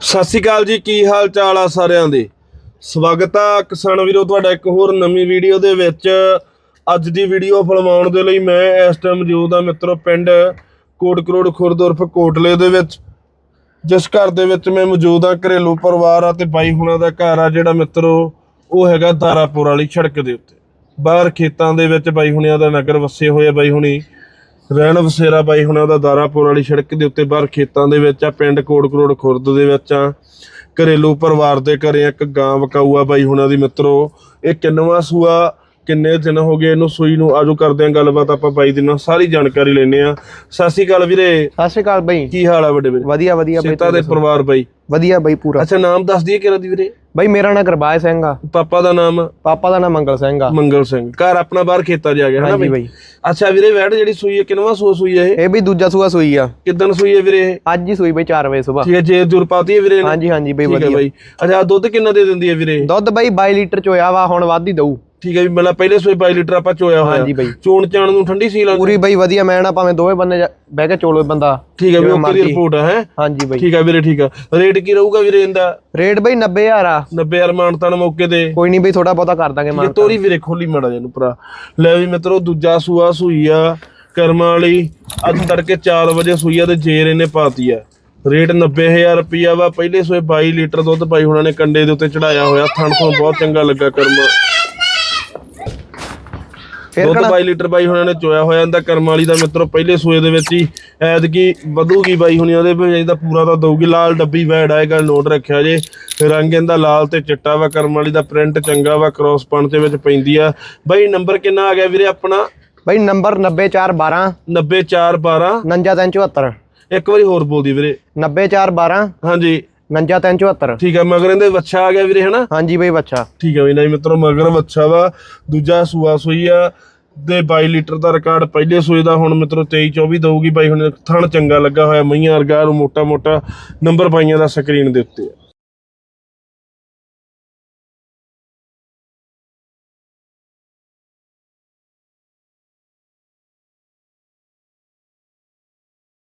ਸਤਿ ਸ਼੍ਰੀ ਅਕਾਲ ਜੀ, ਕੀ ਹਾਲ ਚਾਲ ਆ ਸਾਰਿਆਂ ਦੇ? ਸਵਾਗਤ ਆ ਕਿਸਾਨ ਵੀਰੋ, ਤੁਹਾਡਾ ਇੱਕ ਹੋਰ ਨਵੀਂ ਵੀਡੀਓ ਦੇ ਵਿੱਚ। ਅੱਜ ਦੀ ਵੀਡੀਓ ਫਿਲਮਾਉਣ ਦੇ ਲਈ ਮੈਂ ਇਸ ਟਾਈਮ ਮੌਜੂਦ ਆ ਮਿੱਤਰੋ, ਪਿੰਡ ਕੋਟ ਕਰੋੜ ਖੁਰਦ ਉਰਫ ਕੋਟਲੇ ਦੇ ਵਿੱਚ। ਜਿਸ ਘਰ ਦੇ ਵਿੱਚ ਮੈਂ ਮੌਜੂਦ ਆ, ਘਰੇਲੂ ਪਰਿਵਾਰ ਆ ਤੇ ਬਾਈ ਹੁਣਾਂ ਦਾ ਘਰ ਆ ਜਿਹੜਾ ਮਿੱਤਰੋ, ਉਹ ਹੈਗਾ ਦਾਰਾਪੁਰ ਵਾਲੀ ਸੜਕ ਦੇ ਉੱਤੇ। ਬਾਹਰ ਖੇਤਾਂ ਦੇ ਵਿੱਚ ਬਾਈ ਹੁਣਿਆਂ ਦਾ ਨਗਰ ਵਸੇ ਹੋਏ ਆ ਬਾਈ ਹੁਣੀ। ਰਹਿਣ ਵਸੇਰਾ ਬਾਈ ਹੁਣਾਂ ਦਾ ਦਾਰਾਪੁਰ ਵਾਲੀ ਸੜਕ ਦੇ ਉੱਤੇ ਬਾਹਰ ਖੇਤਾਂ ਦੇ ਵਿੱਚ ਆ ਪਿੰਡ ਕੋਟ ਕਰੋੜ ਖੁਰਦ ਦੇ ਵਿੱਚ ਆ। ਘਰੇਲੂ ਪਰਿਵਾਰ ਦੇ ਘਰੇ ਇੱਕ ਗਾਂ ਵਕਾਊ ਆ ਬਾਈ ਹੁਣਾਂ ਦੀ ਮਿੱਤਰੋ। ਇਹ ਕਿੰਨਵਾਂ ਸੂਆ ਕਿੰਨੇ ਦਿਨ ਹੋ ਗਏ ਇਹਨੂੰ ਸੂਈ ਨੂੰ? ਆਜੋ ਕਰਦੇ ਆਂ ਗੱਲਬਾਤ ਆਪਾਂ ਬਾਈ ਦੇ ਨਾਲ ਸਾਰੀ ਜਾਣਕਾਰੀ ਲੈਣੇ ਆ ਸਤਿ ਸ਼੍ਰੀ ਅਕਾਲ ਵੀਰੇ। ਸਤਿ ਸ਼੍ਰੀ ਅਕਾਲ ਬਈ। ਕੀ ਹਾਲ ਆ ਵੱਡੇ ਵੀਰੇ? ਵਧੀਆ ਵਧੀਆ ਬਈ ਸੀਤਾ ਦੇ ਪਰਿਵਾਰ ਬਾਈ? ਵਧੀਆ ਬਈ ਪੂਰਾ। ਅੱਛਾ ਨਾਮ ਦੱਸ ਦਈਏ ਕਿਹੜਾ ਦੀ ਵੀਰੇ? ਬਈ ਮੇਰਾ ਨਾਂ ਗੁਰਬਾਜ ਸਿੰਘ ਆ। ਪਾਪਾ ਦਾ ਨਾਮ? ਪਾਪਾ ਦਾ ਨਾਂ ਮੰਗਲ ਸਿੰਘ ਆ। ਮੰਗਲ ਸਿੰਘ। ਘਰ ਆਪਣਾ ਬਾਹਰ ਖੇਤਾਂ 'ਚ ਆ ਗਿਆ ਬਾਈ? ਬਈ। ਅੱਛਾ ਵੀਰੇ ਵੈੜ ਜਿਹੜੀ ਸੂਈ ਹੈ ਕਿੰਨਵਾਂ ਸੂ ਸੂਈ ਹੈ ਇਹ? ਇਹ ਵੀ ਦੂਜਾ ਸੂਆ ਸੂਈ ਆ। ਕਿਦਨ ਸੂਈ ਹੈ ਵੀਰੇ ਇਹ? ਅੱਜ ਹੀ ਸੂਈ ਬਈ 4 ਵਜੇ ਸਵੇਰ। ਠੀਕ ਹੈ ਜੇ ਜੁਰਪਾਤੀ ਹੈ ਵੀਰੇ? ਹਾਂਜੀ ਹਾਂਜੀ ਬਈ ਠੀਕ ਹੈ ਵਧੀਆ। ਬਾਈ। ਅੱਛਾ ਦੁੱਧ ਕਿੰਨਾ ਦੇ ਦਿੰਦੀ ਹੈ ਵੀਰੇ ਦੁੱਧ ਬਈ 22 ਲੀਟਰ ਚੋਇਆ ਵਾ ਹੁਣ ਵੱਧ ਹੀ ਦਊ। ਠੀਕ ਹੈ ਵੀ ਮਤਲਬ ਪਹਿਲੇ ਸੂਈ 22 ਲੀਟਰ ਆਪਾਂ ਚੋਇਆ ਹੋਇਆ। ਹਾਂਜੀ ਬਾਈ। ਚੋਣ ਚਾਣ ਨੂੰ ਠੰਡੀ ਸੀ ਲੱਗਦੀ ਪੂਰੀ ਬਈ ਵਧੀਆ ਮੈਂ ਨਾ ਭਾਵੇਂ ਦੋਵੇਂ ਬੰਦੇ ਜਾ- ਬਹਿ ਕੇ ਚੋਲੋ ਬੰਦਾ ਠੀਕ ਹੈ ਵੀ ਜਿਵੇਂ ਓਕੇ ਦੀ ਮਰਜ਼ੀ। ਰਿਪੋਰਟ ਆ ਹੈ? ਹਾਂਜੀ ਬਈ। ਠੀਕ ਹੈ ਵੀਰੇ ਠੀਕ ਆ। ਰੇਟ ਕੀ ਰਹੂਗਾ ਵੀਰੇ ਇਹਦਾ? ਰੇਟ ਬਈ 90000 ਆ। 90000 ਮਾਨਤਾਨ ਮੌਕੇ ਤੇ। ਕੋਈ ਨਹੀਂ ਬਈ ਥੋੜਾ ਬਹੁਤਾ ਕਰ ਦਾਂਗੇ ਇਹ ਮਾਨ ਤੋਰੀ ਵੀਰੇ ਖੋਲੀ ਮੜਾ ਜਿਹਨੂੰ ਭਰਾ। ਲੈ ਵੀ ਮਿੱਤਰੋ ਦੂਜਾ ਸੂਆ ਸੂਈ ਆ ਕਰਮਾਂ ਵਾਲੀ। ਅੱਜ ਤੜਕੇ 4 ਵਜੇ ਸੂਈ ਆ ਤੇ ਜੇਰ ਇਹਨੇ ਪਾਤੀ ਆ। ਰੇਟ 90000 ਰੁਪਿਆ ਵਾ ਪਹਿਲੇ ਸੂਏ 22 ਲੀਟਰ ਦੁੱਧ ਪਾਈ ਹੁਣਾਂ ਨੇ ਕੰਡੇ ਦੇ ਉੱਤੇ ਚੜਾਇਆ ਹੋਇਆ। ਥਣ ਤੋਂ ਬਹੁਤ ਚੰਗਾ ਲੱਗਾ ਕਰਮਾ। ਦੁੱਧ ਕਹਣਾ 22 ਲੀਟਰ ਬਾਈ ਹੁਣਾਂ ਨੇ ਚੋਇਆ ਹੋਇਆ ਇਹਦਾ ਕਰਮ ਵਾਲੀ ਦਾ ਮਿੱਤਰੋ ਪਹਿਲੇ ਸੂਏ ਦੇ ਵਿੱਚ ਹੀ ਐਤਕੀ ਵਧੂਗੀ ਬਾਈ ਹੁਣੀ ਉਹਦੇ ਵਿੱਚ ਇਹਦਾ ਪੂਰਾ ਤਾਂ ਦਊਗੀ ਲਾਲ ਡੱਬੀ ਵੈੜ ਆਏਗਾ ਨੋਟ ਰੱਖਿਆ ਜੇ। ਰੰਗ ਇਹਦਾ ਲਾਲ ਤੇ ਚਿੱਟਾ ਵਾ ਕਰਮ ਵਾਲੀ ਦਾ ਪ੍ਰਿੰਟ ਚੰਗਾ ਵਾ ਕ੍ਰੋਸ ਪਣ ਦੇ ਵਿੱਚ ਪੈਂਦੀ ਆ। ਬਾਈ ਨੰਬਰ ਕਿੰਨਾ ਆ ਗਿਆ ਵੀਰੇ ਆਪਣਾ? ਬਈ ਨੰਬਰ 90412 90412 99374 ਇੱਕ ਵਾਰੀ ਹੋਰ ਬੋਲਦੀ ਵੀਰੇ। 90412 ਹਾਂਜੀ। 99374 ਠੀਕ ਆ ਮਗਰ ਇਹਦੇ ਵੱਛਾ ਆ ਗਿਆ ਵੀਰੇ ਹਨਾ? ਹਾਂਜੀ ਬਈ ਬੱਚਾ ਠੀਕ ਹੈ ਵੀ ਨਹੀਂ ਮਿੱਤਰੋ ਮਗਰ ਵੱਛਾ ਵਾ ਦੂਜਾ ਸੂਆ ਸੂਈ ਆ। ਦੇ 22 ਲੀਟਰ ਦਾ ਰਿਕਾਰਡ ਪਹਿਲੇ ਸੂਏ ਦਾ ਹੁਣ ਮਿੱਤਰੋ 23 24 ਦਊਗੀ ਬਾਈ, ਹੁਣ ਥਣ ਚੰਗਾ ਲੱਗਾ ਹੋਇਆ ਮਈਆਂ ਵਰਗਾ ਨੂੰ ਮੋਟਾ ਮੋਟਾ ਨੰਬਰ ਪਾਈਆਂ ਦਾ ਸਕਰੀਨ ਦੇ ਉੱਤੇ